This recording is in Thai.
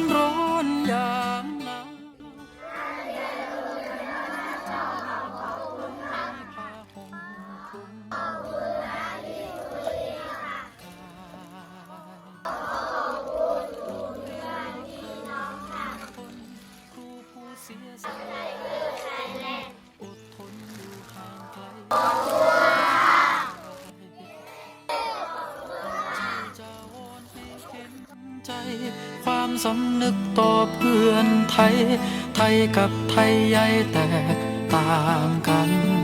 น ใจความสำนึกต่อเพื่อนไทย ไทยกับไทยใหญ่แตกต่างกัน